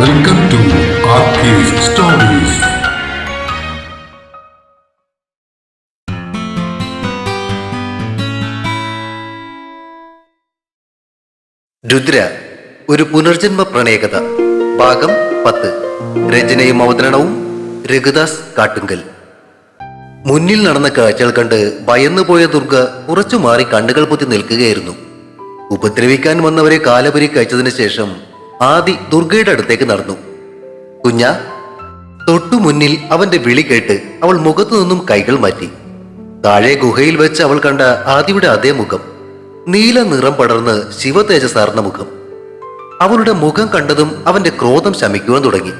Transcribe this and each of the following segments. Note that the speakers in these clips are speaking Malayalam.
Welcome to stories. രുദ്ര ഒരു പുനർജന്മ പ്രണയകഥ. ഭാഗം പത്ത്. രചനയും അവതരണവും രഘുദാസ് കാട്ടുങ്കൽ. മുന്നിൽ നടന്ന കാഴ്ചകൾ കണ്ട് ഭയന്നുപോയ ദുർഗ കുറച്ചു മാറി കണ്ണുകൾ പൊത്തി നിൽക്കുകയായിരുന്നു. ഉപദ്രവിക്കാൻ വന്നവരെ കാലപരി കഴിച്ചതിന് ശേഷം ആദി ദുർഗയുടെ അടുത്തേക്ക് നടന്നു. കുഞ്ഞ തൊട്ടു മുന്നിൽ അവന്റെ വിളി കേട്ട് അവൾ മുഖത്തു നിന്നും കൈകൾ മാറ്റി. താഴെ ഗുഹയിൽ വെച്ച് അവൾ കണ്ട ആദിയുടെ അതേ മുഖം നീല നിറം പടർന്ന് ശിവതേജസാർന്ന മുഖം. അവളുടെ മുഖം കണ്ടതും അവന്റെ ക്രോധം ശമിക്കുവാൻ തുടങ്ങി.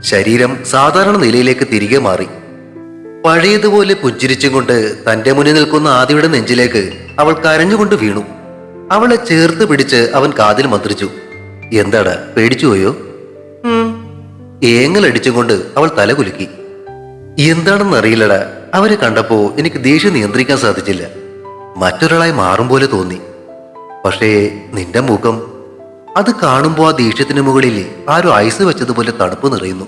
ശരീരം സാധാരണ നിലയിലേക്ക് തിരികെ മാറി. പഴയതുപോലെ പുഞ്ചിരിച്ചും കൊണ്ട് തന്റെ മുന്നിൽ നിൽക്കുന്ന ആദിയുടെ നെഞ്ചിലേക്ക് അവൾ കരഞ്ഞുകൊണ്ട് വീണു. അവളെ ചേർത്ത് പിടിച്ച് അവൻ കാതിൽ മന്ത്രിച്ചു. എന്താടാ പേടിച്ചു പോയോ? ഏങ്ങലടിച്ചും കൊണ്ട് അവൾ തല കുലുക്കി. എന്താണെന്ന് അറിയില്ലടാ അവരെ കണ്ടപ്പോ എനിക്ക് ദേഷ്യം നിയന്ത്രിക്കാൻ സാധിച്ചില്ല. മറ്റൊരാളായി മാറും പോലെ തോന്നി. പക്ഷേ നിന്റെ മുഖം അത് കാണുമ്പോ ആ ദേഷ്യത്തിന് മുകളിൽ ആരോ ഐസ് വെച്ചതുപോലെ തണുപ്പ് നിറയുന്നു.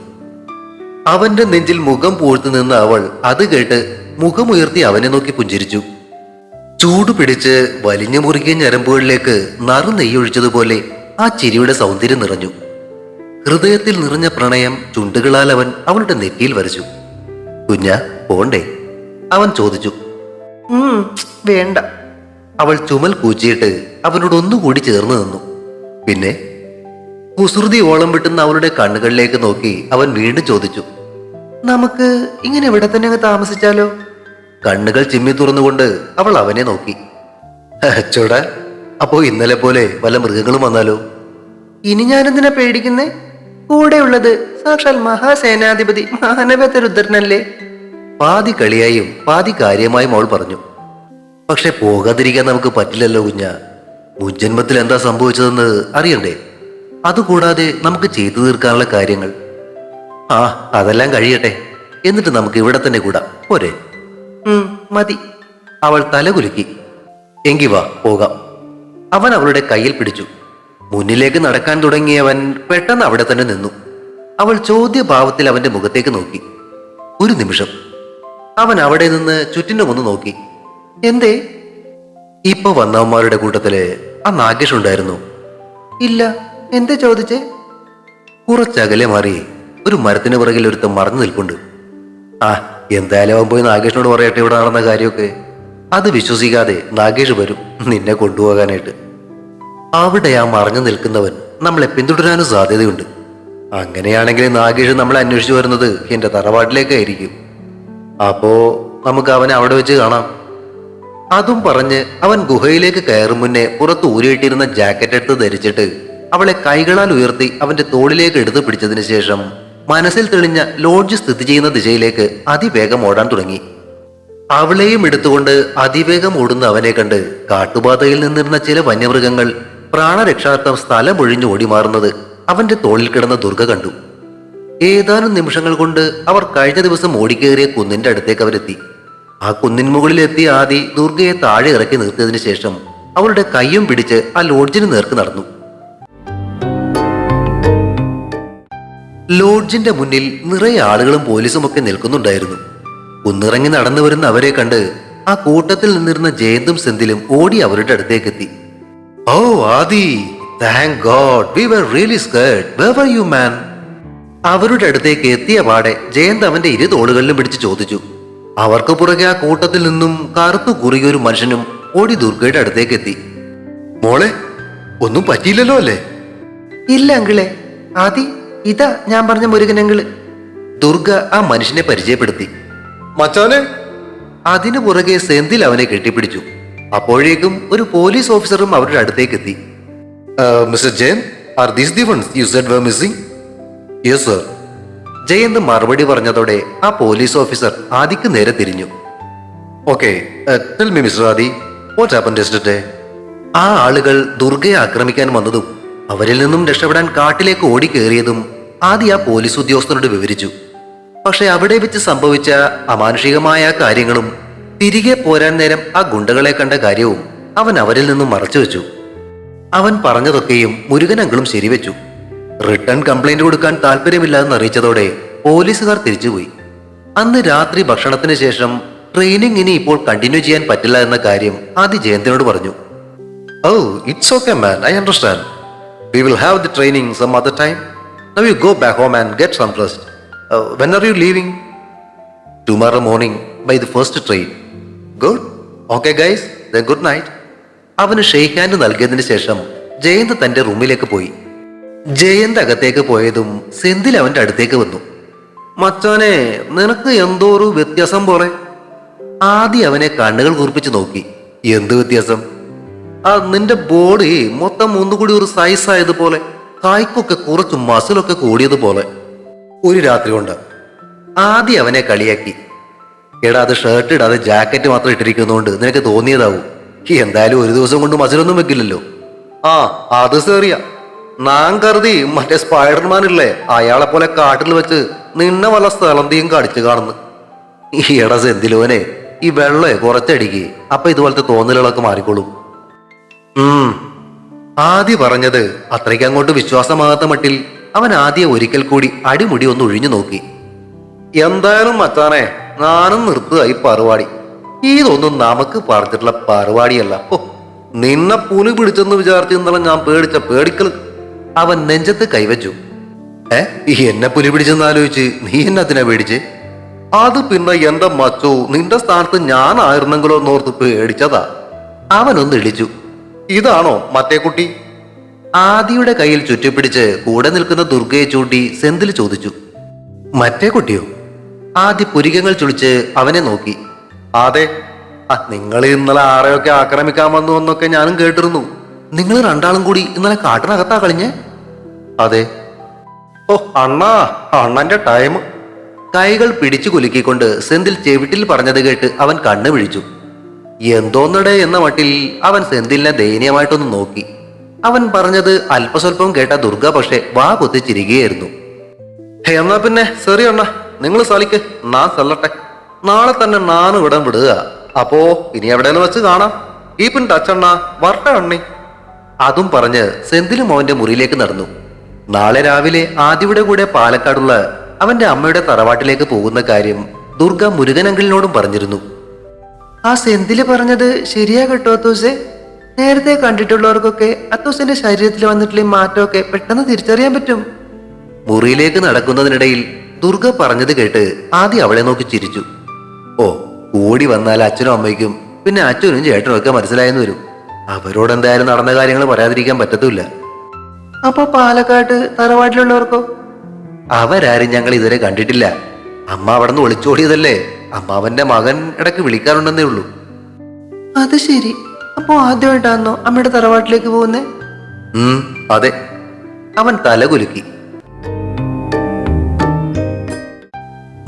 അവന്റെ നെഞ്ചിൽ മുഖം പൂഴ്ത്തു നിന്ന അവൾ അത് കേട്ട് മുഖമുയർത്തി അവനെ നോക്കി പുഞ്ചിരിച്ചു. ചൂട് പിടിച്ച് വലിഞ്ഞു മുറുകിയ ഞരമ്പുകളിലേക്ക് നറു നെയ്യൊഴിച്ചതുപോലെ ആ ചിരിയുടെ സൗന്ദര്യം നിറഞ്ഞു. ഹൃദയത്തിൽ നിറഞ്ഞ പ്രണയം ചുണ്ടുകളാൽ അവൻ അവളുടെ നെറ്റിയിൽ വരച്ചു. കുഞ്ഞ പോണ്ടേ? അവൻ ചോദിച്ചു. "ഉം, വേണ്ട. അവൾ ചുമൽ കൂച്ചിയിട്ട് അവനോട് ഒന്നുകൂടി ചേർന്ന് നിന്നു. പിന്നെ? കുസൃതി ഓളം വിട്ടുന്ന അവളുടെ കണ്ണുകളിലേക്ക് നോക്കി അവൻ വീണ്ടും ചോദിച്ചു. നമുക്ക് ഇങ്ങനെ ഇവിടെ തന്നെ അങ്ങ് താമസിച്ചാലോ? കണ്ണുകൾ ചിമ്മി തുറന്നുകൊണ്ട് അവൾ അവനെ നോക്കി. ചോട. അപ്പോ ഇന്നലെ പോലെ വല്ല മൃഗങ്ങളും വന്നാലോ? ഇനി ഞാനെന്തിനാ പേടിക്കുന്നേ? കൂടെയുള്ളത് സാക്ഷാൽ മഹാസേനാധിപതി മാനവത പാതി കളിയായും പാതി കാര്യമായും അവൾ പറഞ്ഞു. പക്ഷെ പോകാതിരിക്കാൻ നമുക്ക് പറ്റില്ലല്ലോ കുഞ്ഞ. മുൻജന്മത്തിൽ എന്താ സംഭവിച്ചതെന്ന് അറിയണ്ടേ? അതുകൂടാതെ നമുക്ക് ചെയ്തു തീർക്കാനുള്ള കാര്യങ്ങൾ. ആ അതെല്ലാം കഴിയട്ടെ. എന്നിട്ട് നമുക്ക് ഇവിടെ തന്നെ കൂടാം. പോരെ. മതി. അവൾ തലകുലുക്കി. എങ്കി വാ പോകാം. അവൻ അവളുടെ കയ്യിൽ പിടിച്ചു. മുന്നിലേക്ക് നടക്കാൻ തുടങ്ങിയവൻ പെട്ടെന്ന് അവിടെ തന്നെ നിന്നു. അവൾ ചോദ്യഭാവത്തിൽ അവന്റെ മുഖത്തേക്ക് നോക്കി. ഒരു നിമിഷം. അവൻ അവിടെ നിന്ന് ചുറ്റിനും ഒന്ന് നോക്കി. എന്തേ? ഇപ്പൊ വന്നവന്മാരുടെ കൂട്ടത്തിൽ ആ നാഗേഷ് ഉണ്ടായിരുന്നു. ഇല്ല എന്തേ ചോദിച്ചേ? കുറച്ചകലെ മാറി ഒരു മരത്തിന് പുറകിൽ ഒരുത്തം മറന്നു നിൽപ്പുണ്ട്. ആ എന്തായാലും അവൻ പോയി നാഗേഷിനോട് പറയട്ടെ ഇവിടെ നടന്ന കാര്യമൊക്കെ. അത് വിശ്വസിക്കാതെ നാഗേഷ് വരും നിന്നെ കൊണ്ടുപോകാനായിട്ട്. അവിടെ ആ മറഞ്ഞു നിൽക്കുന്നവൻ നമ്മളെ പിന്തുടരാനും സാധ്യതയുണ്ട്. അങ്ങനെയാണെങ്കിൽ നാഗേഷ് നമ്മളെ അന്വേഷിച്ചു വരുന്നത് എന്റെ തറവാട്ടിലേക്കായിരിക്കും. അപ്പോ നമുക്ക് അവനെ അവിടെ വെച്ച് കാണാം. അതും പറഞ്ഞ് അവൻ ഗുഹയിലേക്ക് കയറും മുന്നേ പുറത്ത് ഊരിയിട്ടിരുന്ന ജാക്കറ്റ് എടുത്ത് ധരിച്ചിട്ട് അവളെ കൈകളാൽ ഉയർത്തി അവന്റെ തോളിലേക്ക് എടുത്തു പിടിച്ചതിന് ശേഷം മനസ്സിൽ തെളിഞ്ഞ ലോഡ്ജ് സ്ഥിതി ചെയ്യുന്ന ദിശയിലേക്ക് അതിവേഗം ഓടാൻ തുടങ്ങി. അവളെയും എടുത്തുകൊണ്ട് അതിവേഗം ഓടുന്ന അവനെ കണ്ട് കാട്ടുപാതയിൽ നിന്നിരുന്ന ചില വന്യമൃഗങ്ങൾ പ്രാണരക്ഷാർത്ഥം സ്ഥലം ഒഴിഞ്ഞു ഓടിമാറുന്നത് അവന്റെ തോളിൽ കിടന്ന ദുർഗ കണ്ടു. ഏതാനും നിമിഷങ്ങൾ കൊണ്ട് അവർ കഴിഞ്ഞ ദിവസം ഓടിക്കേറിയ കുന്നിന്റെ അടുത്തേക്ക് അവരെത്തി. ആ കുന്നിൻ മുകളിലെത്തിയ ആദി ദുർഗയെ താഴെ ഇറക്കി നിർത്തിയതിനു ശേഷം അവളുടെ കൈയും പിടിച്ച് ആ ലോഡ്ജിന് നേർക്ക് നടന്നു. ലോഡ്ജിന്റെ മുന്നിൽ നിറയെ ആളുകളും പോലീസും ഒക്കെ നിൽക്കുന്നുണ്ടായിരുന്നു. കുന്നിറങ്ങി നടന്നു വരുന്ന അവരെ കണ്ട് ആ കൂട്ടത്തിൽ നിന്നിരുന്ന ജയന്തും സെന്തിലും ഓടി അവരുടെ അടുത്തേക്ക് എത്തി ഓ Adi thank God we were really scared where you man അവരുടെ അടുത്തേക്ക് എത്തിയ പാടെ ജയന്ത് അവന്റെ ഇരു തോളുകളിലും പിടിച്ച് ചോദിച്ചു. അവർക്ക് പുറകെ ആ കൂട്ടത്തിൽ നിന്നും കറുത്തു കുറുകിയ ഒരു മനുഷ്യനും ഓടി ദുർഗയുടെ അടുത്തേക്ക് എത്തി മോളെ ഒന്നും പറ്റിയില്ലല്ലോ അല്ലേ? ഇല്ല അങ്കിളെ. ആദി ഇതാ ഞാൻ പറഞ്ഞ മുരുകൻ ദുർഗ ആ മനുഷ്യനെ പരിചയപ്പെടുത്തി. മച്ചാനെ? അതിനു പുറകെ സെന്തിൽ അവനെ കെട്ടിപ്പിടിച്ചു. അപ്പോഴേക്കും ഒരു പോലീസ് ഓഫീസറും അവരുടെ അടുത്തേക്ക് എത്തി mister Jayan are these the you said were missing yes sir Jayanth മറുപടി പറഞ്ഞതോടെ ആ പോലീസ് ഓഫീസർ ആദിക്ക് നേരെ തിരിഞ്ഞു. Okay tell me mister Adi what happen yesterday ആ ആളുകൾ ദുർഗയെ ആക്രമിക്കാൻ വന്നതും അവരിൽ നിന്നും രക്ഷപ്പെടാൻ കാട്ടിലേക്ക് ഓടിക്കേറിയതും ആദി ആ പോലീസ് ഉദ്യോഗസ്ഥനോട് വിവരിച്ചു. പക്ഷെ അവിടെ വെച്ച് സംഭവിച്ച അമാനുഷികമായ കാര്യങ്ങളും തിരികെ പോരാൻ നേരം ആ ഗുണ്ടകളെ കണ്ട കാര്യവും അവൻ അവരിൽ നിന്നും മറച്ചു വെച്ചു. അവൻ പറഞ്ഞതൊക്കെയും മുരുകനങ്ങളും ശരിവെച്ചു. റിട്ടേൺ കംപ്ലൈന്റ് കൊടുക്കാൻ താല്പര്യമില്ലാതെന്ന് അറിയിച്ചതോടെ പോലീസുകാർ തിരിച്ചുപോയി. അന്ന് രാത്രി ഭക്ഷണത്തിന് ശേഷം ട്രെയിനിങ് ഇനി ഇപ്പോൾ കണ്ടിന്യൂ ചെയ്യാൻ പറ്റില്ല എന്ന കാര്യം ആദ്യ ജയന്തിനോട് പറഞ്ഞു. ഓ it's okay man I understand we will have the training some other time now you go back home and get some rest when are you leaving tomorrow morning by the first train good okay guys the good night അവന് ഷെയ്ക്ക് ഹാൻഡ് നൽകിയതിന് ശേഷം ജയന്ത് തന്റെ റൂമിലേക്ക് പോയി. ജയന്ത് അകത്തേക്ക് പോയതും സെന്തിൽ അവന്റെ അടുത്തേക്ക് വന്നു. മച്ചാനെ നിനക്ക് എന്തോ ഒരു വ്യത്യാസം പോലെ ആദ്യം അവനെ കണ്ണുകൾ കുറിപ്പിച്ച് നോക്കി. എന്ത് വ്യത്യാസം? ആ നിന്റെ ബോഡി മൊത്തം ഒന്നുകൂടി ഒരു സൈസ് ആയതുപോലെ കായ്ക്കൊക്കെ കുറച്ച് മസിലൊക്കെ കൂടിയതുപോലെ. ഒരു രാത്രി കൊണ്ട് ആദ്യം അവനെ കളിയാക്കി. എടാ അത് ഷർട്ട് ഇടാതെ ജാക്കറ്റ് മാത്രം ഇട്ടിരിക്കുന്നതുകൊണ്ട് നിനക്ക് തോന്നിയതാവും. എന്തായാലും ഒരു ദിവസം കൊണ്ട് മസിലൊന്നും വെക്കില്ലല്ലോ. ആ അത് സേറിയ. നാൻ കരുതി മറ്റേ സ്പൈഡർമാൻ ഇല്ലേ അയാളെ പോലെ കാട്ടിൽ വെച്ച് നിന്നെ വല്ല സ്ഥലന്തിയും കടിച്ചു കാണുന്നു. ഈ എടാ സെന്തിലോനെ ഈ വെള്ളേ കുറച്ചടിക്ക്. അപ്പൊ ഇതുപോലത്തെ തോന്നലുകളൊക്കെ മാറിക്കോളും. ഉം. ആദ്യ പറഞ്ഞത് അത്രയ്ക്ക് അങ്ങോട്ട് വിശ്വാസമാകാത്ത മട്ടിൽ അവൻ ആദ്യം ഒരിക്കൽ കൂടി അടിമുടി ഒന്ന് ഒഴിഞ്ഞു നോക്കി. എന്തായാലും മച്ചാനെ ഞാനും നിർത്തുക ഈ പരിപാടി ഇതൊന്നും നമുക്ക് പറഞ്ഞിട്ടുള്ള പറുവാടിയല്ല. ഓ നിന്നെ പുലി പിടിച്ചെന്ന് വിചാരിച്ചു ഇന്നലെ ഞാൻ പേടിച്ച പേടിക്കൽ. അവൻ നെഞ്ചത്ത് കൈവച്ചു. ഏ എന്നെ പുലി പിടിച്ചെന്ന് ആലോചിച്ച് നീ എന്നെ അതിനെ പേടിച്ച്? അത് പിന്നെ എന്റെ മച്ചോ നിന്റെ സ്ഥാനത്ത് ഞാനായിരുന്നെങ്കിലോ എന്നോർത്ത് പേടിച്ചതാ. അവനൊന്ന് ഇടിച്ചു. ഇതാണോ മറ്റേ കുട്ടി? ആദിയുടെ കയ്യിൽ ചുറ്റിപ്പിടിച്ച് കൂടെ നിൽക്കുന്ന ദുർഗയെ ചൂണ്ടി സെന്തിൽ ചോദിച്ചു മറ്റേ കുട്ടിയോ? ആദ്യ പുരികങ്ങൾ ചുളിച്ച് അവനെ നോക്കി. അതെ ആ നിങ്ങൾ ഇന്നലെ ആരെയൊക്കെ ആക്രമിക്കാൻ വന്നു എന്നൊക്കെ ഞാനും കേട്ടിരുന്നു. നിങ്ങൾ രണ്ടാളും കൂടി ഇന്നലെ കാട്ടിനകത്താ കളിഞ്ഞേ? അതെ. ഓ അണ്ണാ അണ്ണന്റെ ടൈം. കൈകൾ പിടിച്ചു കുലുക്കിക്കൊണ്ട് സെന്തിൽ ചെവിട്ടിൽ പറഞ്ഞത് കേട്ട് അവൻ കണ്ണു വിഴിച്ചു. എന്തോന്നടേ എന്ന മട്ടിൽ അവൻ സെന്തിലിനെ ദയനീയമായിട്ടൊന്ന് നോക്കി. അവൻ പറഞ്ഞത് അല്പസ്വല്പം കേട്ട ദുർഗ പക്ഷേ വാ പൊത്തി ചിരികയായിരുന്നു ഹേ, എന്നാ പിന്നെ സെറി അണ്ണ നിങ്ങൾ സലിക്ക് ഞാൻ സല്ലട്ടെ നാളെ തന്നെ നാനും ഇവിടം വിടുക. അപ്പോ ഇനി എവിടെയെന്ന് വെച്ച് കാണാം. ഈ പിൻ വർട്ട അണ്ണ. അതും പറഞ്ഞ് സെന്തിലും അവന്റെ മുറിയിലേക്ക് നടന്നു. നാളെ രാവിലെ ആദിയുടെ കൂടെ പാലക്കാടുള്ള അവന്റെ അമ്മയുടെ തറവാട്ടിലേക്ക് പോകുന്ന കാര്യം ദുർഗ മുരുകനങ്കിളിനോടും പറഞ്ഞിരുന്നു. ആ സെന്തിൽ പറഞ്ഞത് ശരിയാ കേട്ടോ അത്തൂസെ? നേരത്തെ കണ്ടിട്ടുള്ളവർക്കൊക്കെ അത്തോസിന്റെ ശരീരത്തിൽ വന്നിട്ടുള്ള മാറ്റമൊക്കെ പെട്ടെന്ന് തിരിച്ചറിയാൻ പറ്റും. മുറിയിലേക്ക് നടക്കുന്നതിനിടയിൽ ദുർഗ പറഞ്ഞത് കേട്ട് ആദ്യം അവളെ നോക്കി ചിരിച്ചു. ഓ കൂടി വന്നാൽ അച്ഛനും അമ്മയ്ക്കും പിന്നെ അച്ഛനും ചേട്ടനും ഒക്കെ മനസ്സിലായെന്ന് വരും. അവരോട് എന്തായാലും നടന്ന കാര്യങ്ങൾ പറയാതിരിക്കാൻ പറ്റത്തില്ല. അപ്പൊ പാലക്കാട്ട് തറവാട്ടിലുള്ളവർക്കോ? അവരാരും ഞങ്ങൾ ഇതുവരെ കണ്ടിട്ടില്ല. അമ്മ അവിടെ നിന്ന് ഒളിച്ചോടിയതല്ലേ? അമ്മാവന്റെ മകൻ ഇടയ്ക്ക് വിളിക്കാറുണ്ടെന്നേ ഉള്ളൂ. അത് ശരി. അപ്പോ ആദ്യമായിട്ടാണോ അമ്മയുടെ തറവാട്ടിലേക്ക് പോകുന്നേ? അതെ. അവൻ തലകുലുക്കി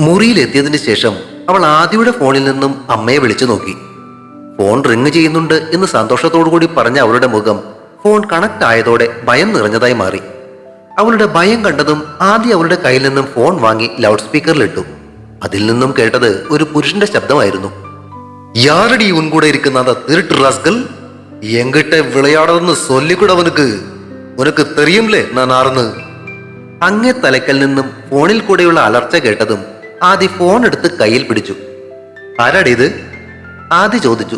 മുറിയിലെത്തിയതിന് ശേഷം അവൾ ആദ്യയുടെ ഫോണിൽ നിന്നും അമ്മയെ വിളിച്ചു നോക്കി. ഫോൺ റിങ് ചെയ്യുന്നുണ്ട് എന്ന് സന്തോഷത്തോടു കൂടി പറഞ്ഞ അവളുടെ മുഖം ഫോൺ കണക്ട് ആയതോടെ ഭയം നിറഞ്ഞതായി മാറി. അവളുടെ ഭയം കണ്ടതും ആദ്യം അവളുടെ കയ്യിൽ നിന്നും ഫോൺ വാങ്ങി ലൗഡ് സ്പീക്കറിലിട്ടു അതിൽ നിന്നും കേട്ടത് ഒരു പുരുഷന്റെ ശബ്ദമായിരുന്നു. யாரடி உன் கூட இருக்கிற அந்த திருட்டு ராஸ்கல் என்கிட்ட விளையாடுறதுன்னு சொல்லிக்கூட அவனுக்கு உனக்கு தெரியும்லே நான் ആർന്ന് അങ്ങേ തലക്കൽ നിന്നും ഫോണിൽ കൂടെയുള്ള അലർച്ച കേട്ടതും ആദി ഫോൺ എടുത്ത് കയ്യിൽ പിടിച്ചു ആരാടി ഇത് ആദി ചോദിച്ചു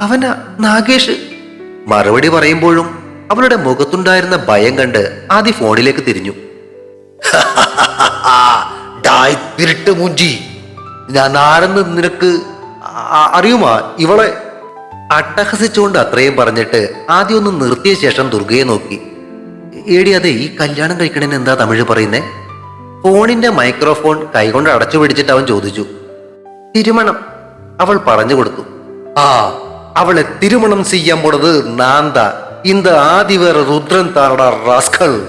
അവനാ നാഗേഷ് മറുപടി പറയുമ്പോഴും അവളുടെ മുഖത്തുണ്ടായിരുന്ന ഭയം കണ്ട് ആദി ഫോണിലേക്ക് തിരിഞ്ഞു ഡായ് തിരുട്ട് മുഞ്ചി ഞാൻ ആരെന്ന് നിനക്ക് അ- അറിയുമാ? ഇവളെ അട്ടഹസിച്ചുകൊണ്ട് അത്രയും പറഞ്ഞിട്ട് ആദ്യം ഒന്ന് നിർത്തിയ ശേഷം ദുർഗയെ നോക്കി. ഏടി അതെ ഈ കല്യാണം കഴിക്കണേന് എന്താ തമിഴ് പറയുന്നേ? ഫോണിന്റെ മൈക്രോഫോൺ കൈകൊണ്ട് അടച്ചു പിടിച്ചിട്ട് അവൻ ചോദിച്ചു. തിരുമണം. അവൾ പറഞ്ഞു കൊടുത്തു. ആ അവളെ തിരുമണം ചെയ്യാൻ പോണത് നാന്ത ഇന്ത് ആദിവേറെ രുദ്രൻ താറട റാസ്കൾ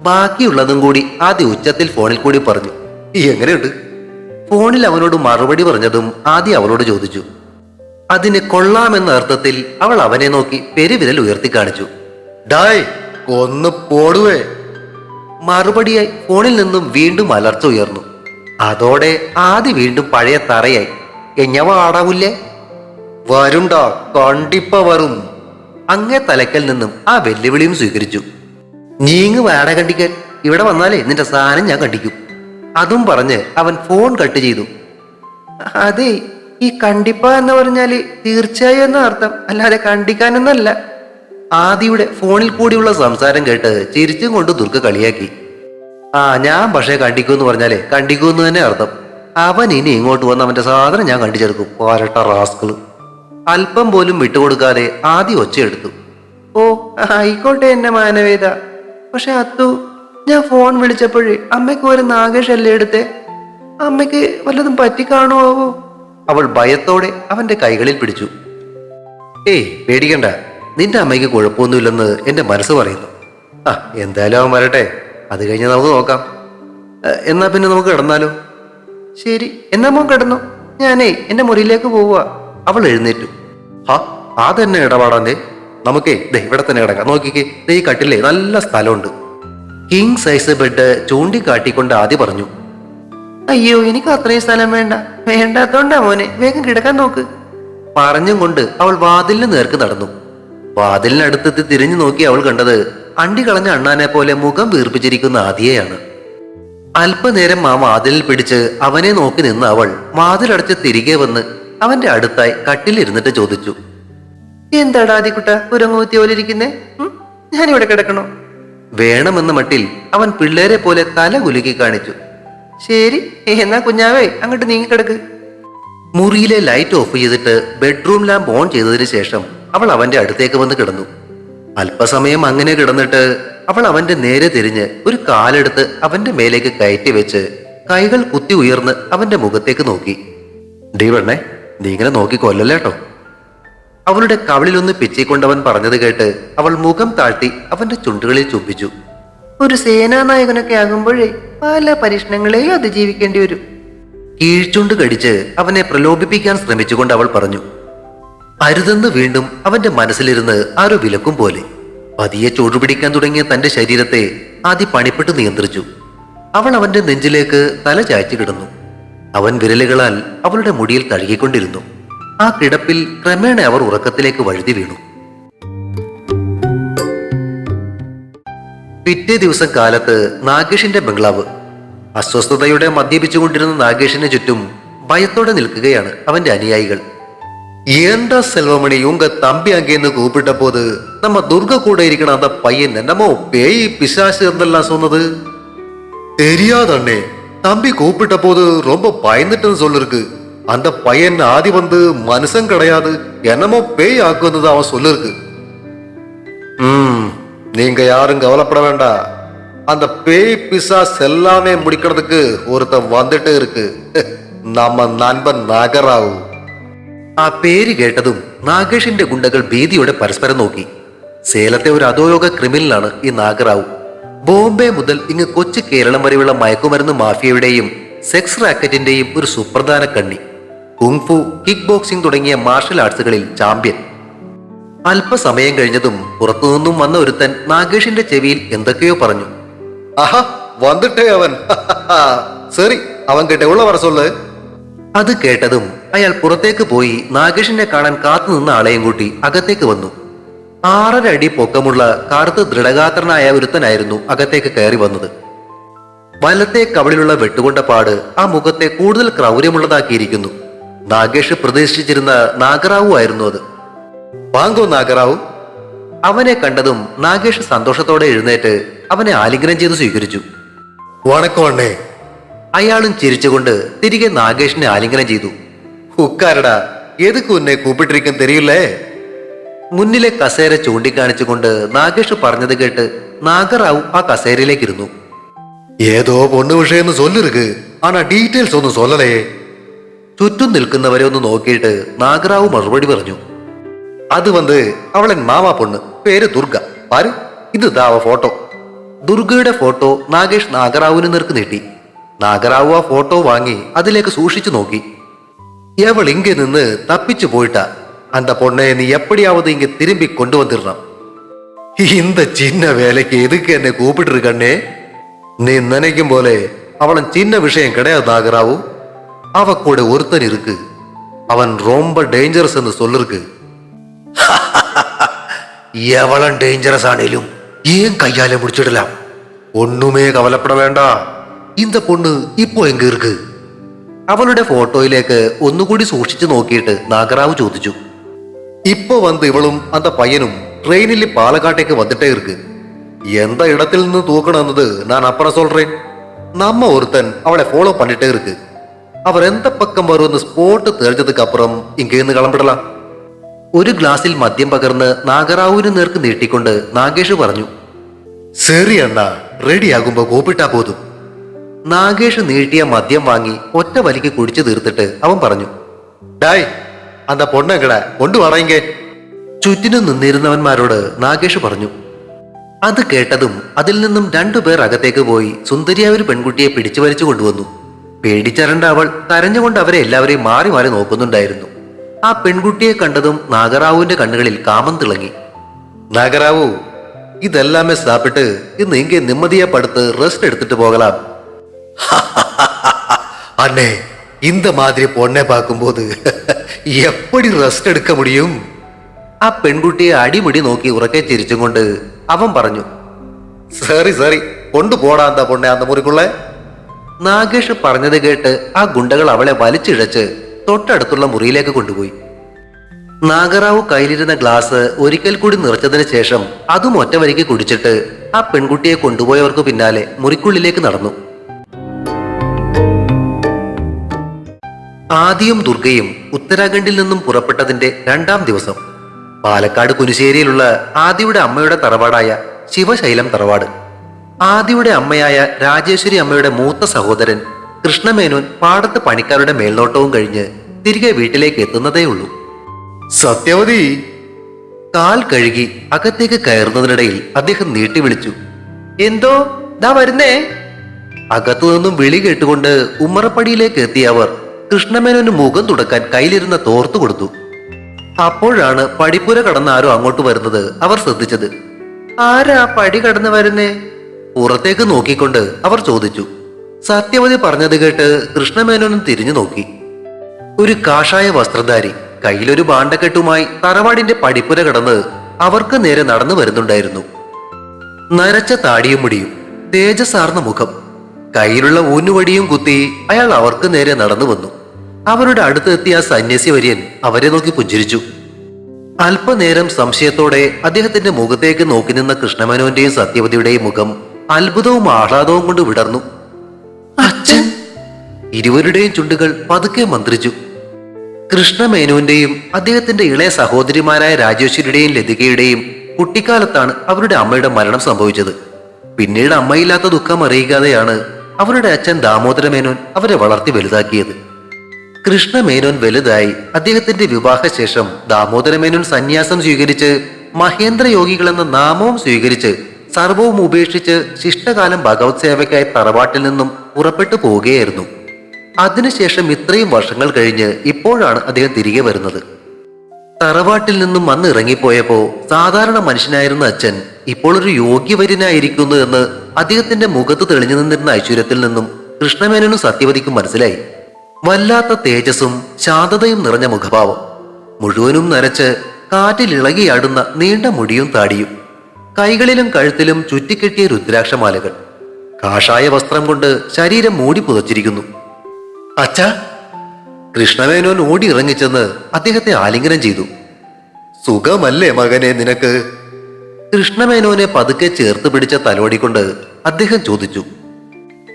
ബാക്കിയുള്ളതും കൂടി ആദ്യ ഉച്ചത്തിൽ ഫോണിൽ കൂടി പറഞ്ഞു. "ഈ എങ്ങനെയുണ്ട്? ഫോണിൽ അവനോട് മറുപടി പറഞ്ഞതും ആദ്യം അവളോട് ചോദിച്ചു അതിന് കൊള്ളാമെന്ന അർത്ഥത്തിൽ അവൾ അവനെ നോക്കി പെരുവിരൽ ഉയർത്തി കാണിച്ചു. ഡായ് ഒന്ന് പോടുവേ. മറുപടിയായി ഫോണിൽ നിന്നും വീണ്ടും അലർച്ച ഉയർന്നു. അതോടെ ആദ്യ വീണ്ടും പഴയ തറയായി. എഞ്ഞവ ആടാവില്ലേ? വരുണ്ടാ കണ്ടിപ്പ വരും. അങ്ങേ തലക്കൽ നിന്നും ആ വെല്ലുവിളിയും സ്വീകരിച്ചു. നീങ്ങ് വാട കണ്ടിക്കാൻ. ഇവിടെ വന്നാലേ നിന്റെ സാധനം ഞാൻ കണ്ടിക്കും. അതും പറഞ്ഞ് അവൻ ഫോൺ കട്ട് ചെയ്തു. അതെ ഈ കണ്ടിപ്പ എന്ന് പറഞ്ഞാൽ തീർച്ചയായും എന്ന അർത്ഥം. അല്ലാതെ കണ്ടിക്കാനൊന്നല്ല. ആദിയുടെ ഫോണിൽ കൂടിയുള്ള സംസാരം കേട്ട് ചിരിച്ചും കൊണ്ട് ദുർഗ കളിയാക്കി. ആ ഞാൻ പക്ഷേ കണ്ടിക്കൂ എന്ന് പറഞ്ഞാലേ കണ്ടിക്കൂ എന്ന് തന്നെ അർത്ഥം. അവൻ ഇനി ഇങ്ങോട്ട് വന്ന് അവന്റെ സാധനം ഞാൻ കണ്ടിച്ചെടുക്കും. പോരട്ട റാസ്കൾ അല്പം പോലും വിട്ടുകൊടുക്കാതെ ആദ്യം ഒച്ചയെടുത്തു. ഓ ആയിക്കോട്ടെ എന്നെ മാനവേദ. പക്ഷെ അത്തു ഞാൻ ഫോൺ വിളിച്ചപ്പോഴേ അമ്മയ്ക്ക് ഒരു നാഗേഷ് അല്ലേ എടുത്തേ? അമ്മയ്ക്ക് വല്ലതും പറ്റിക്കാണുവോ അവൾ ഭയത്തോടെ അവന്റെ കൈകളിൽ പിടിച്ചു. ഏയ് പേടിക്കണ്ട. നിന്റെ അമ്മയ്ക്ക് കുഴപ്പമൊന്നുമില്ലെന്ന് എന്റെ മനസ്സ് പറയുന്നു. ആ എന്തായാലും അവൻ വരട്ടെ. അത് കഴിഞ്ഞ് നമുക്ക് നോക്കാം. എന്നാ പിന്നെ നമുക്ക് കിടന്നാലോ? ശരി എന്നാ മോൻ കിടന്നു. ഞാനേ എന്റെ മുറിയിലേക്ക് പോവുക അവൾ എഴുന്നേറ്റു. ഹാ ആ തന്നെ ഇടപാടാന്റെ നമുക്കേ ദേ ഇവിടെ തന്നെ കിടക്കാം. നോക്കിക്കേ ദേ ഈ കട്ടിലേ നല്ല സ്ഥലമുണ്ട്. കിങ് സൈസ് ബെഡ് ചൂണ്ടിക്കാട്ടിക്കൊണ്ട് ആദ്യം പറഞ്ഞു അയ്യോ എനിക്ക് അത്രയും സ്ഥലം വേണ്ട. വേണ്ടാത്തോണ്ടാ മോനെ വേഗം കിടക്കാൻ നോക്ക്. പറഞ്ഞും കൊണ്ട് അവൾ വാതിലിന് നേർക്ക് നടന്നു. വാതിലിനടുത്തെത്തി തിരിഞ്ഞു നോക്കി അവൾ കണ്ടത് അണ്ടി കളഞ്ഞ അണ്ണാനെ പോലെ മുഖം വീർപ്പിച്ചിരിക്കുന്ന ആദിയെയാണ്. അല്പനേരം ആ വാതിലിൽ പിടിച്ച് അവനെ നോക്കി നിന്ന അവൾ വാതിലടച്ച് തിരികെ വന്ന് അവന്റെ അടുത്തായി കട്ടിലിരുന്നിട്ട് ചോദിച്ചു എന്താടാ ആദിക്കുട്ട കുരങ്ങൂത്തി പോലെ ഇരിക്കുന്നേ? ഞാനിവിടെ കിടക്കണോ? വേണമെന്ന മട്ടിൽ അവൻ പിള്ളേരെ പോലെ തല കുലുക്കി കാണിച്ചു. ശരി എന്നാ കുഞ്ഞാവേ അങ്ങോട്ട് നീങ്ങി കിടക്ക് മുറിയിലെ ലൈറ്റ് ഓഫ് ചെയ്തിട്ട് ബെഡ്റൂം ലാമ്പ് ഓൺ ചെയ്തതിനു ശേഷം അവൾ അവന്റെ അടുത്തേക്ക് വന്ന് കിടന്നു. അല്പസമയം അങ്ങനെ കിടന്നിട്ട് അവൾ അവന്റെ നേരെ തിരിഞ്ഞ് ഒരു കാലെടുത്ത് അവന്റെ മേലേക്ക് കയറ്റി വെച്ച് കൈകൾ കുത്തി ഉയർന്ന് അവന്റെ മുഖത്തേക്ക് നോക്കി. ഡീവണ്ണേ നീ ഇങ്ങനെ നോക്കി കൊല്ലല്ലേട്ടോ? അവളുടെ കവളിലൊന്ന് പിച്ചിക്കൊണ്ടവൻ പറഞ്ഞത് കേട്ട് അവൾ മുഖം താഴ്ത്തി അവന്റെ ചുണ്ടുകളിൽ ചുംബിച്ചു. ഒരു സേനാനായകനൊക്കെ ആകുമ്പോഴേ പല പരീക്ഷണങ്ങളെയും അതിജീവിക്കേണ്ടി വരും. കീഴ്ചുണ്ട് കടിച്ച് അവനെ പ്രലോഭിപ്പിക്കാൻ ശ്രമിച്ചുകൊണ്ട് അവൾ പറഞ്ഞു അരുതെന്ന് വീണ്ടും അവന്റെ മനസ്സിലിരുന്ന് ആരോ വിലക്കും പോലെ. പതിയെ ചൂടുപിടിക്കാൻ തുടങ്ങിയ തന്റെ ശരീരത്തെ ആദ്യ പണിപ്പെട്ട് നിയന്ത്രിച്ചു. അവൾ അവന്റെ നെഞ്ചിലേക്ക് തല ചായ്ച്ചു കിടന്നു. അവൻ വിരലുകളാൽ അവളുടെ മുടിയിൽ തഴുകിക്കൊണ്ടിരുന്നു. ആ കിടപ്പിൽ ക്രമേണ അവർ ഉറക്കത്തിലേക്ക് വഴുതി വീണു പിറ്റേ ദിവസം കാലത്ത് നാഗേഷിന്റെ ബംഗ്ലാവ് അസ്വസ്ഥതയോടെ മദ്യപിച്ചുകൊണ്ടിരുന്ന നാഗേഷിന് ചുറ്റും ഭയത്തോടെ നിൽക്കുകയാണ് അവന്റെ അനുയായികൾ ஏண்டா செல்வமணி உங்க தம்பி அங்கேருந்து கூப்பிட்ட போது நம்ம துர்கா கூட இருக்கிற அந்த பையன் என்னமோ பேய் பிசாசு இருந்தெல்லாம் சொன்னது தெரியாதண்ணே தம்பி கூப்பிட்ட போது ரொம்ப பயந்துட்டுன்னு சொல்லிருக்கு அந்த பையன் ஆதி வந்து மனுஷன் கிடையாது என்னமோ பேய் ஆக்குவது அவன் சொல்லிருக்கு ம் நீங்க யாரும் கவலைப்பட வேண்டாம் அந்த பேய் பிசாஸ் எல்லாமே முடிக்கிறதுக்கு ஒருத்தன் வந்துட்டு இருக்கு நம்ம நண்பன் நாகராவு ആ പേര് കേട്ടതും നാഗേഷിന്റെ ഗുണ്ടകൾ ഭീതിയോടെ പരസ്പരം നോക്കി സേലത്തെ ഒരു അധോലോക ക്രിമിനലാണ് ഈ നാഗറാവു ബോംബെ മുതൽ ഇങ്ങ് കൊച്ചു കേരളം വരെയുള്ള മയക്കുമരുന്ന് മാഫിയയുടെയും സെക്സ് റാക്കറ്റിന്റെയും ഒരു സുപ്രധാന കണ്ണി കുങ്ഫു കിക്ക് ബോക്സിംഗ് തുടങ്ങിയ മാർഷൽ ആർട്സുകളിൽ ചാമ്പ്യൻ അല്പസമയം കഴിഞ്ഞതും പുറത്തുനിന്നും വന്ന ഒരുത്തൻ നാഗേഷിന്റെ ചെവിയിൽ എന്തൊക്കെയോ പറഞ്ഞു. ആഹാ വന്നിട്ടേ അവൻ. ശരി അവൻ കേട്ടെ ഉള്ള അത് കേട്ടതും അയാൾ പുറത്തേക്ക് പോയി നാഗേഷിനെ കാണാൻ കാത്തുനിന്ന ആളെയും കൂട്ടി അകത്തേക്ക് വന്നു. ആറര അടി പൊക്കമുള്ള കറുത്ത് ദൃഢഗാത്രനായ ഒരുത്തനായിരുന്നു അകത്തേക്ക് കയറി വന്നത്. വലത്തെ കവളിലുള്ള വെട്ടുകൊണ്ട പാട് ആ മുഖത്തെ കൂടുതൽ ക്രൗര്യമുള്ളതാക്കിയിരിക്കുന്നു. നാഗേഷ് പ്രതീക്ഷിച്ചിരുന്ന നാഗറാവു ആയിരുന്നു അത്. വാങ്കോ നാഗറാവു അവനെ കണ്ടതും നാഗേഷ് സന്തോഷത്തോടെ എഴുന്നേറ്റ് അവനെ ആലിംഗനം ചെയ്ത് സ്വീകരിച്ചു. വണക്കോ അണ്ണേ. അയാളും ചിരിച്ചുകൊണ്ട് തിരികെ നാഗേഷിനെ ആലിംഗനം ചെയ്തു. ഹുക്കാരടാ എതുക്ക് എന്നെ കൂപ്പിട്ടിരിക്കും തെരിയില്ലേ? മുന്നിലെ കസേര ചൂണ്ടിക്കാണിച്ചുകൊണ്ട് നാഗേഷ് പറഞ്ഞത് കേട്ട് നാഗറാവു ആ കസേരയിലേക്കിരുന്നു. ഏതോ പൊണ്ണു വിഷയെന്ന് സൊല്ലിരുക്ക് ആണാ ഡീറ്റെയിൽസ് ഒന്നും സൊല്ലലേ. ചുറ്റും നിൽക്കുന്നവരെ ഒന്ന് നോക്കിയിട്ട് നാഗറാവു മറുപടി പറഞ്ഞു. അത് വന്ന് അവളെ മാമാ പൊണ്ണ് പേര് ദുർഗ. പാര് ഇത് ദാവ ഫോട്ടോ. ദുർഗയുടെ ഫോട്ടോ നാഗേഷ് നാഗറാവുവിന് നിർക്ക് നീട്ടി. നാഗറാവു ആ ഫോട്ടോ വാങ്ങി അതിലേക്ക് സൂക്ഷിച്ചു നോക്കി. അവൾ ഇങ്ങ് നിന്ന് തപ്പിച്ചു പോയിട്ടാ. അന്ത പൊണ്ണെ നീ എപ്പടിയാവത് ഇങ്ങ് തിരുമ്പി കൊണ്ടുവന്നിരണം ഇന്ത ചിന്ന വേലയ്ക്ക് എതുക്ക് എന്നെ കൂപ്പിട്ടിരിക്കണ്ണേ നീ നനയ്ക്കും പോലെ അവളൻ ചിന്ന വിഷയം കിടയാ നാഗറാവു. அவ கூட ஒருத்தன் இருக்கு അവൻ ரொம்ப ഡേഞ്ചറസ് എന്ന് சொல்லிருக்கு எவ்வளவு ഡേഞ്ചറസ് ஆனேலும் ஏன் கையால முடிச்சிடலாம் ഒന്നുമേ கவலைப்பட வேண்டாம் இந்த பொண்ணு இப்போ எங்க இருக்கு അവളുടെ ഫോട്ടോയിലേക്ക് ഒന്നുകൂടി സൂക്ഷിച്ചു നോക്കിയിട്ട് നാഗറാവ് ചോദിച്ചു. ഇപ്പോ വന്ന് ഇവളും അന്ത പയ്യനും ട്രെയിനിൽ പാലക്കാട്ടേക്ക് വന്നിട്ടേ ഇരിക്ക്. എന്താ ഇടത്തിൽ നിന്ന് തൂക്കണമെന്നത് ഞാൻ അപ്പുറം സൊല്ലേൻ നമ്മ ഒരുത്തൻ അവളെ ഫോളോ പണിട്ടേ ഇരിക്ക്. അവർ എന്ത പക്കം വരുമെന്ന് സ്പോട്ട് തെളിഞ്ഞതുക്കപ്പുറം ഇങ്ങേന്ന് കളമ്പിടല ഒരു ഗ്ലാസിൽ മദ്യം പകർന്ന് നാഗറാവുവിന് നേർക്ക് നീട്ടിക്കൊണ്ട് നാഗേഷ് പറഞ്ഞു സെറി അണ്ണ റെഡിയാകുമ്പോ കോപ്പിട്ടാ പോതും. നാഗേഷ് നീട്ടിയ മദ്യം വാങ്ങി ഒറ്റ വലിക്ക് കുടിച്ചു തീർത്തിട്ട് അവൻ പറഞ്ഞു ഡായ് അന്ന പൊണ്ണങ്കട കൊണ്ടുവാറയെങ്കേ ചുറ്റിനു നിന്നിരുന്നവന്മാരോട് നാഗേഷ് പറഞ്ഞു അത് കേട്ടതും അതിൽ നിന്നും രണ്ടുപേർ അകത്തേക്ക് പോയി സുന്ദരിയായ ഒരു പെൺകുട്ടിയെ പിടിച്ചു വലിച്ചു കൊണ്ടുവന്നു. പേടിച്ചരണ്ട അവൾ കരഞ്ഞുകൊണ്ട് അവരെ എല്ലാവരെയും മാറി മാറി നോക്കുന്നുണ്ടായിരുന്നു ആ പെൺകുട്ടിയെ കണ്ടതും നാഗറാവുവിന്റെ കണ്ണുകളിൽ കാമം തിളങ്ങി നാഗറാവു ഇതെല്ലാമേ സാപ്പിട്ട് ഇന്ന് ഇങ്ങനെ നിമ്മതിയെ പടുത്ത് റെസ്റ്റ് എടുത്തിട്ട് പോകലാം അണ്ണേ இந்த மாதிரி പൊണ്ണെ പാക്കുമ്പോത് എപ്പടി റെസ്റ്റ് എടുക്ക മുടിയും ആ പെൺകുട്ടിയെ അടിമുടി നോക്കി ഉറക്കെ ചിരിച്ചും കൊണ്ട് അവൻ പറഞ്ഞു സോറി സോറി കൊണ്ടുപോടാ എന്താ പൊണ്ണെ അന്ന മുറിക്കുള്ളേ നാഗേഷ് പറഞ്ഞത് കേട്ട് ആ ഗുണ്ടകൾ അവളെ വലിച്ചിഴച്ച് തൊട്ടടുത്തുള്ള മുറിയിലേക്ക് കൊണ്ടുപോയി. നാഗറാവു കയ്യിലിരുന്ന ഗ്ലാസ് ഒരിക്കൽ കൂടി നിറച്ചതിന് ശേഷം അതും ഒറ്റ വരിക്ക് കുടിച്ചിട്ട് ആ പെൺകുട്ടിയെ കൊണ്ടുപോയവർക്ക് പിന്നാലെ മുറിക്കുള്ളിലേക്ക് നടന്നു. ആദിയും ദുർഗയും ഉത്തരാഖണ്ഡിൽ നിന്നും പുറപ്പെട്ടതിന്റെ രണ്ടാം ദിവസം. പാലക്കാട് കുനിശ്ശേരിയിലുള്ള ആദിയുടെ അമ്മയുടെ തറവാടായ ശിവശൈലം തറവാട്. ആദിയുടെ അമ്മയായ രാജേശ്വരി അമ്മയുടെ മൂത്ത സഹോദരൻ കൃഷ്ണമേനോൻ പാടത്ത് പണിക്കാരുടെ മേൽനോട്ടവും കഴിഞ്ഞ് തിരികെ വീട്ടിലേക്ക് എത്തുന്നതേയുള്ളൂ സത്യവതി കാൽ കഴുകി അകത്തേക്ക് കയറുന്നതിനിടയിൽ അദ്ദേഹം നീട്ടി വിളിച്ചു. എന്തോ? ദാ വരുന്നേ. അകത്തു നിന്നും വിളി കേട്ടുകൊണ്ട് ഉമ്മറപ്പടിയിലേക്ക് എത്തിയ അവർ കൃഷ്ണമേനോന് മുഖം തുടക്കാൻ കയ്യിലിരുന്ന തോർത്തു കൊടുത്തു. അപ്പോഴാണ് പടിപ്പുര കടന്ന് ആരോ അങ്ങോട്ട് വരുന്നത് അവർ ശ്രദ്ധിച്ചത്. ആരാ പടി കടന്നു വരുന്നേ? പുറത്തേക്ക് നോക്കിക്കൊണ്ട് അവർ ചോദിച്ചു. സത്യവതി പറഞ്ഞത് കേട്ട് കൃഷ്ണമേനോനും തിരിഞ്ഞു നോക്കി. ഒരു കാഷായ വസ്ത്രധാരി കയ്യിലൊരു ഭാണ്ഡക്കെട്ടുമായി തറവാടിന്റെ പടിപ്പുര കടന്ന് അവർക്ക് നേരെ നടന്നു വരുന്നുണ്ടായിരുന്നു. നരച്ച താടിയും മുടിയും തേജസാർന്ന മുഖം കയ്യിലുള്ള ഊന്നുവടിയും കുത്തി അയാൾ അവർക്ക് നേരെ നടന്നു വന്നു. അവരുടെ അടുത്ത് എത്തിയ സന്യാസി വര്യൻ അവരെ നോക്കി പുഞ്ചിരിച്ചു. അല്പനേരം സംശയത്തോടെ അദ്ദേഹത്തിന്റെ മുഖത്തേക്ക് നോക്കി നിന്ന കൃഷ്ണമേനോന്റെയും സത്യവതിയുടെയും മുഖം അത്ഭുതവും ആഹ്ലാദവും കൊണ്ട് വിടർന്നു. അച്ഛൻ ഇരുവരുടെയും ചുണ്ടുകൾ പതുക്കെ മന്ത്രിച്ചു. കൃഷ്ണമേനുവിന്റെയും അദ്ദേഹത്തിന്റെ ഇളയ സഹോദരിമാരായ രാജേശ്വരിയുടെയും ലതികയുടെയും കുട്ടിക്കാലത്താണ് അവരുടെ അമ്മയുടെ മരണം സംഭവിച്ചത്. പിന്നീട് അമ്മയില്ലാത്ത ദുഃഖം അറിയിക്കാതെയാണ് അവരുടെ അച്ഛൻ ദാമോദര മേനോൻ അവരെ വളർത്തി വലുതാക്കിയത്. കൃഷ്ണമേനോൻ വലുതായി അദ്ദേഹത്തിന്റെ വിവാഹശേഷം ദാമോദര മേനോൻ സന്യാസം സ്വീകരിച്ച് മഹേന്ദ്ര യോഗികൾ എന്ന നാമവും സ്വീകരിച്ച് സർവവും ഉപേക്ഷിച്ച് ശിഷ്ടകാലം ഭഗവത് സേവയ്ക്കായി തറവാട്ടിൽ നിന്നും പുറപ്പെട്ടു പോവുകയായിരുന്നു. അതിനുശേഷം ഇത്രയും വർഷങ്ങൾ കഴിഞ്ഞ് ഇപ്പോഴാണ് അദ്ദേഹം തിരികെ വരുന്നത്. തറവാട്ടിൽ നിന്നും വന്ന് ഇറങ്ങിപ്പോയപ്പോ സാധാരണ മനുഷ്യനായിരുന്ന അച്ഛൻ ഇപ്പോൾ ഒരു യോഗ്യവര്യനായിരിക്കുന്നു എന്ന് അദ്ദേഹത്തിന്റെ മുഖത്ത് തെളിഞ്ഞു നിന്നിരുന്ന ഐശ്വര്യത്തിൽ നിന്നും കൃഷ്ണമേനനും സത്യവതിക്കും മനസ്സിലായി. വല്ലാത്ത തേജസ്സും ശാന്തതയും നിറഞ്ഞ മുഖഭാവം. മുഴുവനും നരച്ച് കാറ്റിലിളകിയാടുന്ന നീണ്ട മുടിയും താടിയും. കൈകളിലും കഴുത്തിലും ചുറ്റിക്കെട്ടിയ രുദ്രാക്ഷമാലകൾ. കാഷായ വസ്ത്രം കൊണ്ട് ശരീരം മൂടി പുതച്ചിരിക്കുന്നു. അച്ഛാ കൃഷ്ണമേനോൻ ഓടി ഇറങ്ങിച്ചെന്ന് അദ്ദേഹത്തെ ആലിംഗനം ചെയ്തു. സുഖമല്ലേ മകനെ നിനക്ക്? കൃഷ്ണമേനോനെ പതുക്കെ ചേർത്ത് പിടിച്ച തലോടി കൊണ്ട് അദ്ദേഹം ചോദിച്ചു.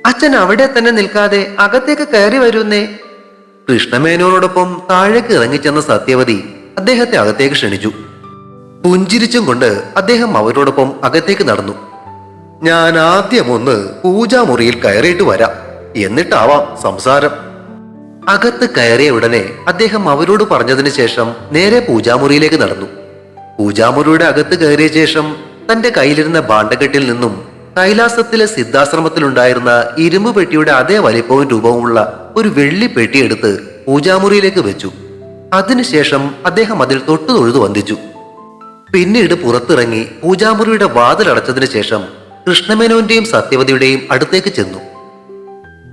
അച്ഛൻ അവിടെ തന്നെ നിൽക്കാതെ അകത്തേക്ക് കയറി വരുന്നേ? കൃഷ്ണമേനോനോടൊപ്പം താഴേക്ക് ഇറങ്ങിച്ചെന്ന സത്യവതി അദ്ദേഹത്തെ അകത്തേക്ക് ക്ഷണിച്ചു. പുഞ്ചിരിച്ചും കൊണ്ട് അദ്ദേഹം അവരോടൊപ്പം അകത്തേക്ക് നടന്നു. ഞാൻ ആദ്യം ഒന്ന് പൂജാമുറിയിൽ കയറിയിട്ട് വരാം. എന്നിട്ടാവാം സംസാരം. അകത്ത് കയറിയ ഉടനെ അദ്ദേഹം അവരോട് പറഞ്ഞതിന് ശേഷം നേരെ പൂജാമുറിയിലേക്ക് നടന്നു. പൂജാമുറിയുടെ അകത്ത് കയറിയ ശേഷം തന്റെ കയ്യിലിരുന്ന ഭാണ്ഡക്കെട്ടിൽ നിന്നും കൈലാസത്തിലെ സിദ്ധാശ്രമത്തിലുണ്ടായിരുന്ന ഇരുമ്പ് പെട്ടിയുടെ അതേ വലിപ്പവും രൂപവുമുള്ള ഒരു വെള്ളി പെട്ടിയെടുത്ത് പൂജാമുറിയിലേക്ക് വെച്ചു. അതിനുശേഷം അദ്ദേഹം അതിൽ തൊട്ടു തൊഴുതു വന്ദിച്ചു. പിന്നീട് പുറത്തിറങ്ങി പൂജാമുറിയുടെ വാതിലടച്ചതിനു ശേഷം കൃഷ്ണമേനോന്റെയും സത്യവതിയുടെയും അടുത്തേക്ക് ചെന്നു.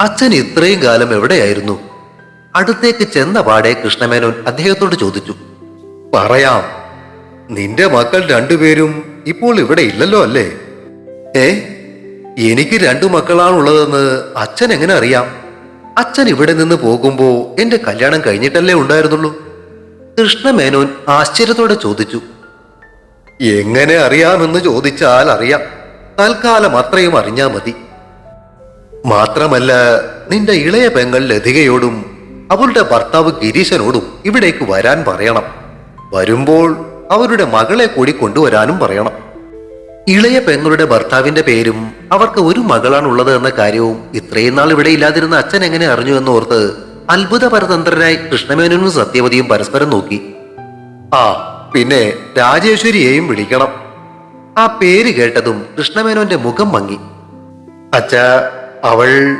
അച്ഛൻ ഇത്രയും കാലം എവിടെയായിരുന്നു? അടുത്തേക്ക് ചെന്ന പാടെ കൃഷ്ണമേനോൻ അദ്ദേഹത്തോട് ചോദിച്ചു പറയാം നിന്റെ മക്കൾ രണ്ടുപേരും ഇപ്പോൾ ഇവിടെ ഇല്ലല്ലോ അല്ലേ? ഏ എനിക്ക് രണ്ടു മക്കളാണുള്ളതെന്ന് അച്ഛൻ എങ്ങനെ അറിയാം? അച്ഛൻ ഇവിടെ നിന്ന് പോകുമ്പോൾ എന്റെ കല്യാണം കഴിഞ്ഞിട്ടല്ലേ ഉണ്ടായിരുന്നുള്ളൂ? കൃഷ്ണമേനോൻ ആശ്ചര്യത്തോടെ ചോദിച്ചു എങ്ങനെ അറിയാമെന്ന് ചോദിച്ചാൽ അറിയാം. തൽക്കാലം അത്രയും അറിഞ്ഞാ മതി. മാത്രമല്ല നിന്റെ ഇളയ പെങ്ങൾ ലതികയോടും അവളുടെ ഭർത്താവ് ഗിരീശനോടും ഇവിടേക്ക് വരാൻ പറയണം. വരുമ്പോൾ അവരുടെ മകളെ കൂടി കൊണ്ടുവരാനും പറയണം. ഇളയ പെങ്ങളുടെ ഭർത്താവിന്റെ പേരും അവർക്ക് ഒരു മകളാണുള്ളത് എന്ന കാര്യവും ഇത്രയും നാൾ ഇവിടെ ഇല്ലാതിരുന്ന അച്ഛൻ എങ്ങനെ അറിഞ്ഞു എന്നോർത്ത് അത്ഭുത പരതന്ത്രനായി കൃഷ്ണമേനോനും സത്യവതിയും പരസ്പരം നോക്കി. ആ പിന്നെ രാജേശ്വരിയെയും വിളിക്കണം. ആ പേര് കേട്ടതും കൃഷ്ണമേനോന്റെ മുഖം മങ്ങി. അച്ഛ അവൾ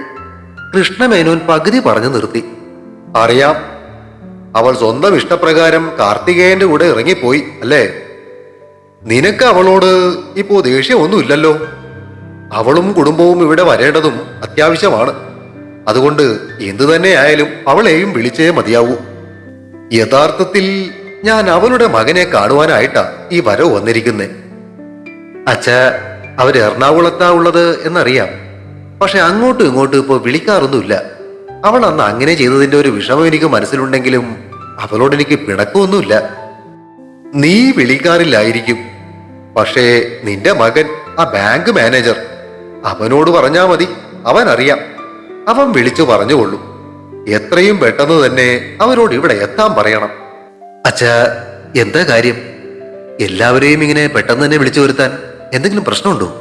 കൃഷ്ണമേനോൻ പകുതി പറഞ്ഞു നിർത്തി. അറിയാം അവൾ സ്വന്തം ഇഷ്ടപ്രകാരം കാർത്തികേയന്റെ കൂടെ ഇറങ്ങിപ്പോയി അല്ലേ? നിനക്ക് അവളോട് ഇപ്പോ ദേഷ്യമൊന്നുമില്ലല്ലോ? അവളും കുടുംബവും ഇവിടെ വരേണ്ടതും അത്യാവശ്യമാണ്. അതുകൊണ്ട് എന്തു തന്നെയായാലും അവളെയും വിളിച്ചേ മതിയാവൂ. യഥാർത്ഥത്തിൽ ഞാൻ അവളുടെ മകനെ കാണുവാനായിട്ടാ ഈ വരവ് വന്നിരിക്കുന്നേ. അച്ഛ അവർ എറണാകുളത്താ ഉള്ളത് എന്നറിയാം. പക്ഷെ അങ്ങോട്ടും ഇങ്ങോട്ടും ഇപ്പോൾ വിളിക്കാറൊന്നുമില്ല. അവൾ അന്ന് അങ്ങനെ ചെയ്തതിന്റെ ഒരു വിഷമം എനിക്ക് മനസ്സിലുണ്ടെങ്കിലും അവളോട് എനിക്ക് പിണക്കമൊന്നുമില്ല. നീ വിളിക്കാറില്ലായിരിക്കും. പക്ഷേ നിന്റെ മകൻ ആ ബാങ്ക് മാനേജർ അവനോട് പറഞ്ഞാ മതി. അവൻ അറിയാം അവൻ വിളിച്ചു പറഞ്ഞുകൊള്ളും. എത്രയും പെട്ടെന്ന് തന്നെ അവരോട് ഇവിടെ എത്താൻ പറയണം. അച്ഛാ എന്താ കാര്യം? എല്ലാവരെയും ഇങ്ങനെ പെട്ടെന്ന് തന്നെ വിളിച്ചു വരുത്താൻ എന്തെങ്കിലും പ്രശ്നമുണ്ടോ?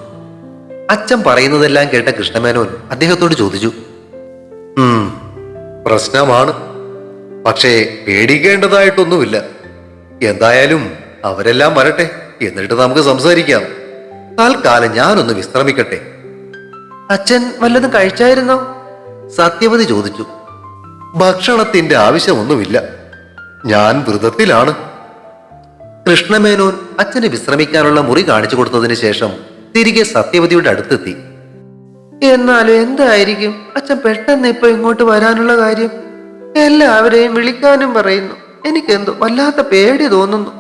അച്ഛൻ പറയുന്നതെല്ലാം കേട്ട കൃഷ്ണമേനോൻ അദ്ദേഹത്തോട് ചോദിച്ചു. പ്രശ്നമാണ്. പക്ഷേ പേടിക്കേണ്ടതായിട്ടൊന്നുമില്ല. എന്തായാലും അവരെല്ലാം വരട്ടെ. എന്നിട്ട് നമുക്ക് സംസാരിക്കാം. തൽക്കാലം ഞാനൊന്ന് വിശ്രമിക്കട്ടെ. അച്ഛൻ വല്ലതും കഴിച്ചായിരുന്നോ? സത്യവതി ചോദിച്ചു. ഭക്ഷണത്തിന്റെ ആവശ്യമൊന്നുമില്ല. ഞാൻ വ്രതത്തിലാണ്. കൃഷ്ണമേനോൻ അച്ഛന് വിശ്രമിക്കാനുള്ള മുറി കാണിച്ചു കൊടുത്തതിന് ശേഷം തിരികെ സത്യവതിയുടെ അടുത്തെത്തി. എന്നാലും എന്തായിരിക്കും? അച്ഛൻ പെട്ടെന്ന് ഇപ്പൊ ഇങ്ങോട്ട് വരാനുള്ള കാര്യം? എല്ലാവരെയും വിളിക്കാനും പറയുന്നു. എനിക്കെന്തോ വല്ലാത്ത പേടി തോന്നുന്നു.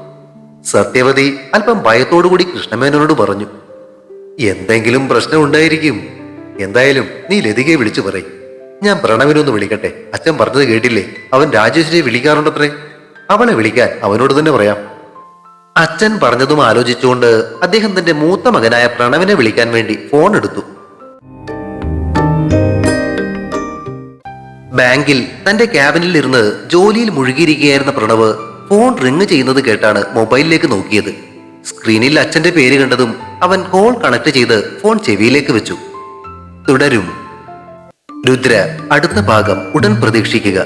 സത്യവതി അല്പം ഭയത്തോടുകൂടി കൃഷ്ണമേനോനോട് പറഞ്ഞു. എന്തെങ്കിലും പ്രശ്നം ഉണ്ടായിരിക്കും. എന്തായാലും നീ ലതികയെ വിളിച്ചു പറയും. ഞാൻ പ്രണവിനൊന്ന് വിളിക്കട്ടെ. അച്ഛൻ പറഞ്ഞത് കേട്ടില്ലേ? അവൻ രാജേശ്വരിയെ വിളിക്കാറുണ്ടത്രേ. അവളെ വിളിക്കാൻ അവനോട് തന്നെ പറയാം. അച്ഛൻ പറഞ്ഞതും ആലോചിച്ചുകൊണ്ട് അദ്ദേഹം തന്റെ മൂത്ത മകനായ പ്രണവിനെ വിളിക്കാൻ വേണ്ടി ഫോൺ എടുത്തു. ബാങ്കിൽ തന്റെ ക്യാബിനിൽ ഇരുന്ന് ജോലിയിൽ മുഴുകിയിരിക്കുകയായിരുന്ന പ്രണവ് ഫോൺ റിങ് ചെയ്യുന്നത് കേട്ടാണ് മൊബൈലിലേക്ക് നോക്കിയത്. സ്ക്രീനിൽ അച്ഛന്റെ പേര് കണ്ടതും അവൻ കോൾ കണക്ട് ചെയ്ത് ഫോൺ ചെവിയിലേക്ക് വെച്ചു. തുടരും. രുദ്ര അടുത്ത ഭാഗം ഉടൻ പ്രതീക്ഷിക്കുക.